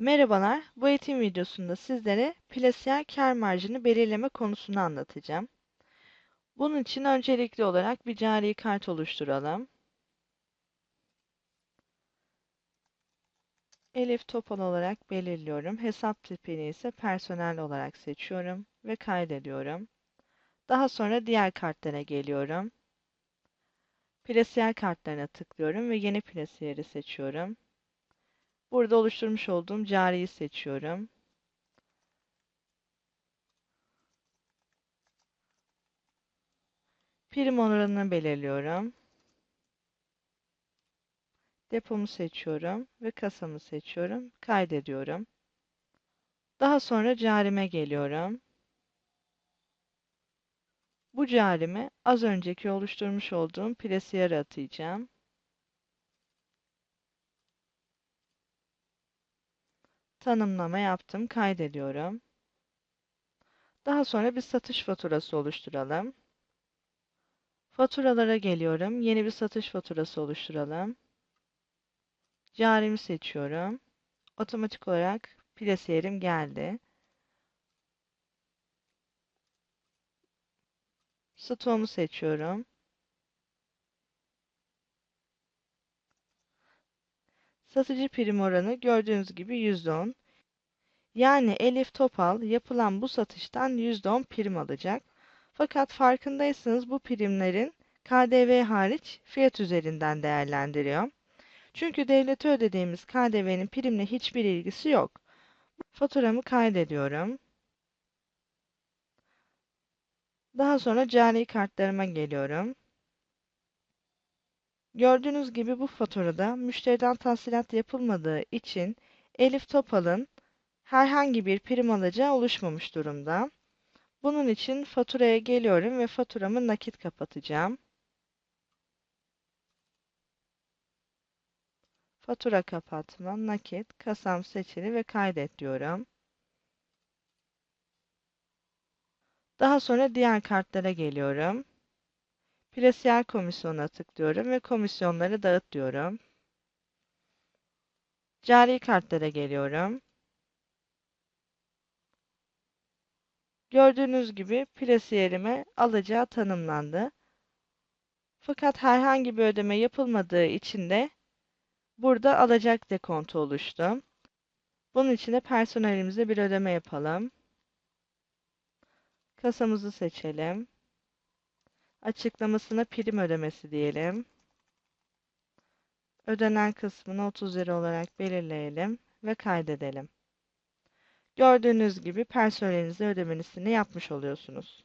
Merhabalar, bu eğitim videosunda sizlere plasiyer kâr marjını belirleme konusunu anlatacağım. Bunun için öncelikli olarak bir cari kart oluşturalım. Elif Topal olarak belirliyorum. Hesap tipini ise personel olarak seçiyorum ve kaydediyorum. Daha sonra diğer kartlara geliyorum. Plasiyer kartlarına tıklıyorum ve yeni plasiyeri seçiyorum. Burada oluşturmuş olduğum cariyi seçiyorum. Prim oranını belirliyorum. Depomu seçiyorum ve kasamı seçiyorum. Kaydediyorum. Daha sonra carime geliyorum. Bu carimi az önceki oluşturmuş olduğum plasiyere atayacağım. Tanımlama yaptım, kaydediyorum. Daha sonra bir satış faturası oluşturalım. Faturalara geliyorum. Yeni bir satış faturası oluşturalım. Carimi seçiyorum. Otomatik olarak plasiyerim geldi. Stoğumu seçiyorum. Satıcı prim oranı gördüğünüz gibi %10. Yani Elif Topal yapılan bu satıştan %10 prim alacak. Fakat farkındaysanız bu primlerin KDV hariç fiyat üzerinden değerlendiriyor. Çünkü devlete ödediğimiz KDV'nin primle hiçbir ilgisi yok. Faturamı kaydediyorum. Daha sonra cari kartlarıma geliyorum. Gördüğünüz gibi bu faturada müşteriden tahsilat yapılmadığı için Elif Topal'ın herhangi bir prim alacağı oluşmamış durumda. Bunun için faturaya geliyorum ve faturamı nakit kapatacağım. Fatura kapatma, nakit, kasam seçili ve kaydet diyorum. Daha sonra diğer kartlara geliyorum. Plasiyer komisyona tıklıyorum ve komisyonları dağıt diyorum. Cari kartlara geliyorum. Gördüğünüz gibi plasiyerime alacağı tanımlandı. Fakat herhangi bir ödeme yapılmadığı için de burada alacak dekontu oluştu. Bunun için de personelimize bir ödeme yapalım. Kasamızı seçelim. Açıklamasına prim ödemesi diyelim. Ödenen kısmını 30 lira olarak belirleyelim ve kaydedelim. Gördüğünüz gibi personelinize ödemesini yapmış oluyorsunuz.